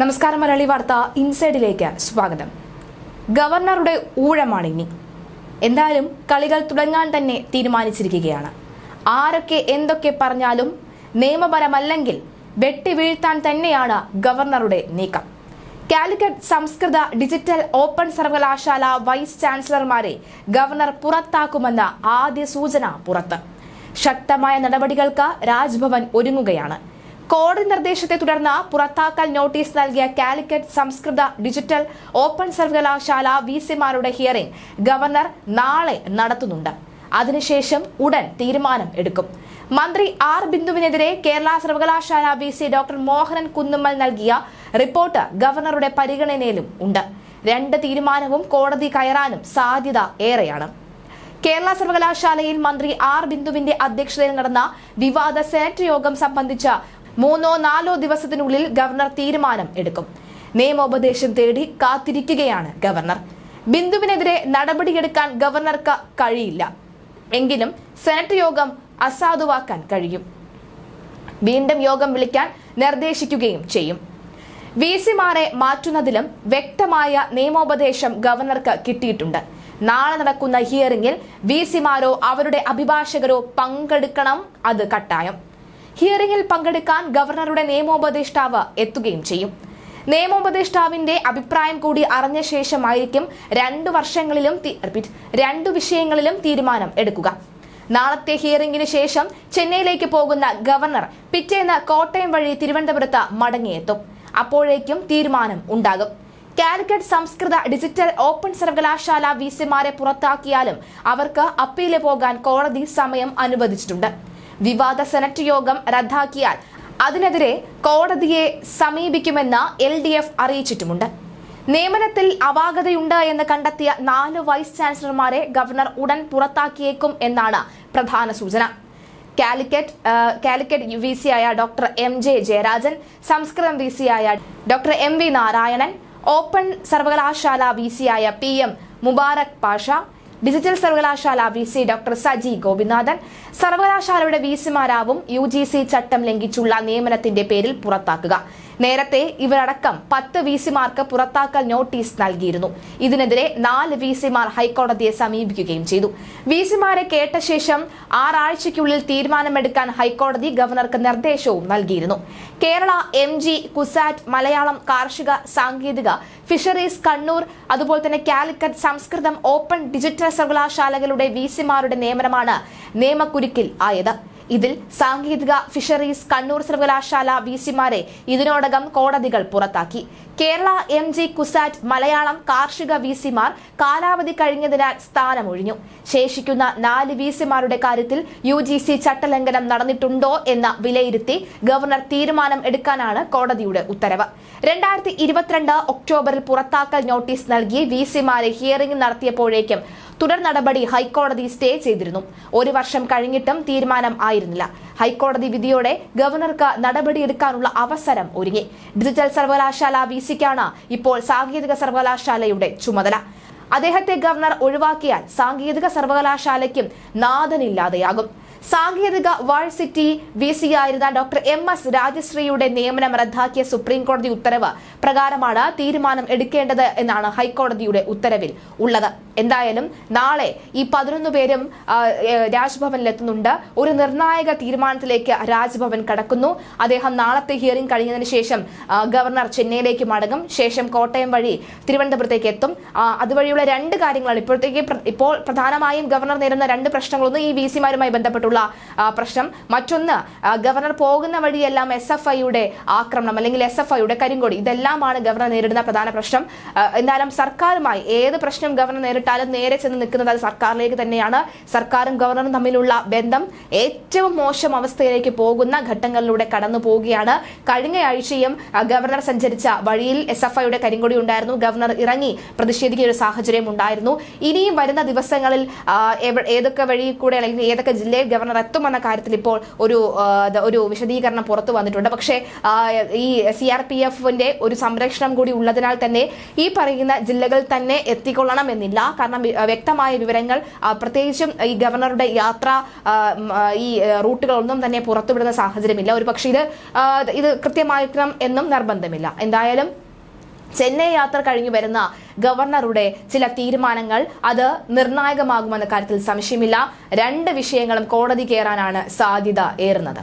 നമസ്കാരം മലയാളി വാർത്ത ഇൻസൈഡിലേക്ക് സ്വാഗതം. ഗവർണറുടെ ഊഴമാണ് ഇനി. എന്തായാലും കളികൾ തുടങ്ങാൻ തന്നെ തീരുമാനിച്ചിരിക്കുകയാണ്. ആരൊക്കെ എന്തൊക്കെ പറഞ്ഞാലും നിയമപരമല്ലെങ്കിൽ വെട്ടിവീഴ്ത്താൻ തന്നെയാണ് ഗവർണറുടെ നീക്കം. കാലിക്കറ്റ് സംസ്കൃത ഡിജിറ്റൽ ഓപ്പൺ സർവകലാശാല വൈസ് ചാൻസലർമാരെ ഗവർണർ പുറത്താക്കുമെന്ന ആദ്യ സൂചന പുറത്ത്. ശക്തമായ നടപടികൾക്ക് രാജ്ഭവൻ ഒരുങ്ങുകയാണ്. കോടതി നിർദ്ദേശത്തെ തുടർന്ന് പുറത്താക്കൽ നോട്ടീസ് നൽകിയ കാലിക്കറ്റ് സംസ്കൃത ഡിജിറ്റൽ ഓപ്പൺ സർവകലാശാല വി സിമാരുടെ ഹിയറിംഗ് ഗവർണർ നാളെ നടത്തുന്നുണ്ട്. അതിനുശേഷം ഉടൻ തീരുമാനം എടുക്കും. മന്ത്രി ആർ ബിന്ദുവിനെതിരെ കേരള സർവകലാശാല V C doctor Mohanan Kunnummal നൽകിയ റിപ്പോർട്ട് ഗവർണറുടെ പരിഗണനയിലും ഉണ്ട്. രണ്ട് തീരുമാനവും കോടതി കയറാനും സാധ്യത ഏറെയാണ്. കേരള സർവകലാശാലയിൽ മന്ത്രി ആർ ബിന്ദുവിന്റെ അധ്യക്ഷതയിൽ നടന്ന വിവാദ സെനറ്റ് യോഗം സംബന്ധിച്ച മൂന്നോ നാലോ ദിവസത്തിനുള്ളിൽ ഗവർണർ തീരുമാനം എടുക്കും. നിയമോപദേശം തേടി കാത്തിരിക്കുകയാണ് ഗവർണർ. ബിന്ദുവിനെതിരെ നടപടിയെടുക്കാൻ ഗവർണർക്ക് കഴിയില്ല. എങ്കിലും സെനറ്റ് യോഗം അസാധുവാക്കാൻ കഴിയും. വീണ്ടും യോഗം വിളിക്കാൻ നിർദ്ദേശിക്കുകയും ചെയ്യും. വി സിമാരെ മാറ്റുന്നതിലും വ്യക്തമായ നിയമോപദേശം ഗവർണർക്ക് കിട്ടിയിട്ടുണ്ട്. നാളെ നടക്കുന്ന ഹിയറിംഗിൽ വി സിമാരോ അവരുടെ അഭിഭാഷകരോ പങ്കെടുക്കണം അത് കട്ടായം. ഹിയറിംഗിൽ പങ്കെടുക്കാൻ ഗവർണറുടെ നിയമോപദേഷ്ടാവ് എത്തുകയും ചെയ്യും. നിയമോപദേഷ്ടാവിന്റെ അഭിപ്രായം കൂടി അറിഞ്ഞ ശേഷമായിരിക്കും രണ്ടു വർഷങ്ങളിലും റിപ്പീറ്റ് രണ്ടു വിഷയങ്ങളിലും തീരുമാനം എടുക്കുക. നാളത്തെ ഹിയറിംഗിന് ശേഷം ചെന്നൈയിലേക്ക് പോകുന്ന ഗവർണർ പിറ്റേന്ന് കോട്ടയം വഴി തിരുവനന്തപുരത്ത് മടങ്ങിയെത്തും. അപ്പോഴേക്കും തീരുമാനം ഉണ്ടാകും. കാലിക്കറ്റ് സംസ്കൃത ഡിജിറ്റൽ ഓപ്പൺ സർവകലാശാല വി സിമാരെ പുറത്താക്കിയാലും അവർക്ക് അപ്പീൽ പോകാൻ കോടതി സമയം അനുവദിച്ചിട്ടുണ്ട്. വിവാദ സെനറ്റ് യോഗം റദ്ദാക്കിയാൽ അതിനെതിരെ കോടതിയെ സമീപിക്കുമെന്ന് എൽ ഡി എഫ് അറിയിച്ചിട്ടുമുണ്ട്. നിയമനത്തിൽ അപാകതയുണ്ട് എന്ന് കണ്ടെത്തിയ നാല് വൈസ് ചാൻസലർമാരെ ഗവർണർ ഉടൻ പുറത്താക്കിയേക്കും എന്നാണ് പ്രധാന സൂചന. കാലിക്കറ്റ് കാലിക്കറ്റ് വി സി ആയ ഡോക്ടർ എം ജെ ജയരാജൻ സംസ്കൃതം വി സി ആയ doctor M V Narayanan open സർവകലാശാല വി സി ആയ P M Mubarak Pasha digital സർവകലാശാല V C doctor Saji Gopinathan സർവകലാശാലയുടെ വി സിമാരാവും യു ജി സി ചട്ടം ലംഘിച്ചുള്ള നിയമനത്തിന്റെ പേരിൽ പുറത്താക്കുക. നേരത്തെ ഇവരടക്കം പത്ത് വി സിമാർക്ക് പുറത്താക്കൽ നോട്ടീസ് നൽകിയിരുന്നു. ഇതിനെതിരെ നാല് വി സിമാർ ഹൈക്കോടതിയെ സമീപിക്കുകയും ചെയ്തു. വി സിമാരെ കേട്ട ശേഷം ആറാഴ്ചയ്ക്കുള്ളിൽ തീരുമാനമെടുക്കാൻ ഹൈക്കോടതി ഗവർണർക്ക് നിർദ്ദേശവും നൽകിയിരുന്നു. കേരള എം ജി കുസാറ്റ് മലയാളം കാർഷിക സാങ്കേതിക ഫിഷറീസ് കണ്ണൂർ അതുപോലെ തന്നെ കാലിക്കറ്റ് സംസ്കൃതം ഓപ്പൺ ഡിജിറ്റൽ സർവകലാശാലകളുടെ വി സിമാരുടെ നിയമനമാണ് നിയമക്കുരുക്കിൽ ആയത്. ഇതിൽ സാങ്കേതിക ഫിഷറീസ് കണ്ണൂർ സർവകലാശാല വി സിമാരെ ഇതിനോടകം കോടതികൾ പുറത്താക്കി. കേരള എം ജി കുസാറ്റ് മലയാളം കാർഷിക വി സിമാർ കാലാവധി കഴിഞ്ഞതിനാൽ സ്ഥാനമൊഴിഞ്ഞു. ശേഷിക്കുന്ന നാല് വി സിമാരുടെ കാര്യത്തിൽ യു ജി സി ചട്ടലംഘനം നടന്നിട്ടുണ്ടോ എന്ന വിലയിരുത്തി ഗവർണർ തീരുമാനം എടുക്കാനാണ് കോടതിയുടെ ഉത്തരവ്. രണ്ടായിരത്തി ഇരുപത്തിരണ്ട് ഒക്ടോബറിൽ പുറത്താക്കൽ നോട്ടീസ് നൽകി വി സിമാരെ ഹിയറിംഗ് നടത്തിയപ്പോഴേക്കും തുടർ നടപടി ഹൈക്കോടതി സ്റ്റേ ചെയ്തിരുന്നു. ഒരു വർഷം കഴിഞ്ഞിട്ടും തീരുമാനം ആയിരുന്നില്ല. ഹൈക്കോടതി വിധിയോടെ ഗവർണർക്ക് നടപടിയെടുക്കാനുള്ള അവസരം ഒരുങ്ങി. ഡിജിറ്റൽ സർവകലാശാല വി സിക്കാണ് ഇപ്പോൾ സാങ്കേതിക സർവകലാശാലയുടെ ചുമതല. അദ്ദേഹത്തെ ഗവർണർ ഒഴിവാക്കിയാൽ സാങ്കേതിക സർവകലാശാലയ്ക്കും നാഥനില്ലാതെയാകും. സാങ്കേതിക വാഴ്സിറ്റി വി സി ആയിരുന്ന ഡോക്ടർ എം എസ് രാജശ്രീയുടെ നിയമനം റദ്ദാക്കിയ സുപ്രീം കോടതി ഉത്തരവ് പ്രകാരമാണ് തീരുമാനം എടുക്കേണ്ടത് എന്നാണ് ഹൈക്കോടതിയുടെ ഉത്തരവിൽ ഉള്ളത്. എന്തായാലും നാളെ ഈ പതിനൊന്ന് പേരും രാജ്ഭവനിൽ എത്തുന്നുണ്ട് ഒരു നിർണായക തീരുമാനത്തിലേക്ക് രാജ്ഭവൻ കടക്കുന്നു. അദ്ദേഹം നാളത്തെ ഹിയറിംഗ് കഴിഞ്ഞതിന് ശേഷം ഗവർണർ ചെന്നൈയിലേക്ക് മടങ്ങും. ശേഷം കോട്ടയം വഴി തിരുവനന്തപുരത്തേക്ക് എത്തും. അതുവഴിയുള്ള രണ്ട് കാര്യങ്ങളാണ്. ഇപ്പോഴത്തേക്ക് ഇപ്പോൾ പ്രധാനമായും ഗവർണർ നേരിടുന്ന രണ്ട് പ്രശ്നങ്ങളൊന്ന് ഈ വി സിമാരുമായി ബന്ധപ്പെട്ടുള്ള പ്രശ്നം. മറ്റൊന്ന് ഗവർണർ പോകുന്ന വഴിയെല്ലാം എസ് എഫ് ഐയുടെ ആക്രമണം അല്ലെങ്കിൽ എസ് എഫ് ഐയുടെ കരിങ്കൊടി. ഇതെല്ലാമാണ് ഗവർണർ നേരിടുന്ന പ്രധാന പ്രശ്നം. എന്തായാലും സർക്കാരുമായി ഏത് പ്രശ്നം ഗവർണർ നേരിട്ടാലും നേരെ ചെന്ന് നിൽക്കുന്നത് അത് സർക്കാരിലേക്ക് തന്നെയാണ്. സർക്കാരും ഗവർണറും തമ്മിലുള്ള ബന്ധം ഏറ്റവും മോശം അവസ്ഥയിലേക്ക് പോകുന്ന ഘട്ടങ്ങളിലൂടെ കടന്നു പോവുകയാണ്. കഴിഞ്ഞ ആഴ്ചയും ഗവർണർ സഞ്ചരിച്ച വഴിയിൽ എസ് എഫ് ഐയുടെ കരിങ്കൊടി ഉണ്ടായിരുന്നു. ഗവർണർ ഇറങ്ങി പ്രതിഷേധിക്കുന്ന ഒരു സാഹചര്യം ഉണ്ടായിരുന്നു. ഇനിയും വരുന്ന ദിവസങ്ങളിൽ ഏതൊക്കെ വഴി കൂടെ അല്ലെങ്കിൽ ഏതൊക്കെ ജില്ലയിൽ ഗവർണർ എത്തുമെന്ന കാര്യത്തിൽ ഇപ്പോൾ ഒരു ഒരു വിശദീകരണം പുറത്തു വന്നിട്ടുണ്ട്. പക്ഷേ ഈ സി ആർ പി എഫിന്റെ ഒരു സംരക്ഷണം കൂടി ഉള്ളതിനാൽ തന്നെ ഈ പറയുന്ന ജില്ലകളിൽ തന്നെ എത്തിക്കൊള്ളണം എന്നില്ല. കാരണം വ്യക്തമായ വിവരങ്ങൾ പ്രത്യേകിച്ചും ഈ ഗവർണറുടെ യാത്ര ഈ റൂട്ടുകളൊന്നും തന്നെ പുറത്തുവിടുന്ന സാഹചര്യമില്ല. ഒരു പക്ഷേ ഇത് ഇത് കൃത്യമായിരിക്കണം എന്നും നിർബന്ധമില്ല. എന്തായാലും ചെന്നൈ യാത്ര കഴിഞ്ഞു വരുന്ന ഗവർണറുടെ ചില തീരുമാനങ്ങൾ അത് നിർണായകമാകുമെന്ന കാര്യത്തിൽ സംശയമില്ല. രണ്ട് വിഷയങ്ങളും കോടതി കയറാനാണ് സാധ്യത ഏറുന്നത്.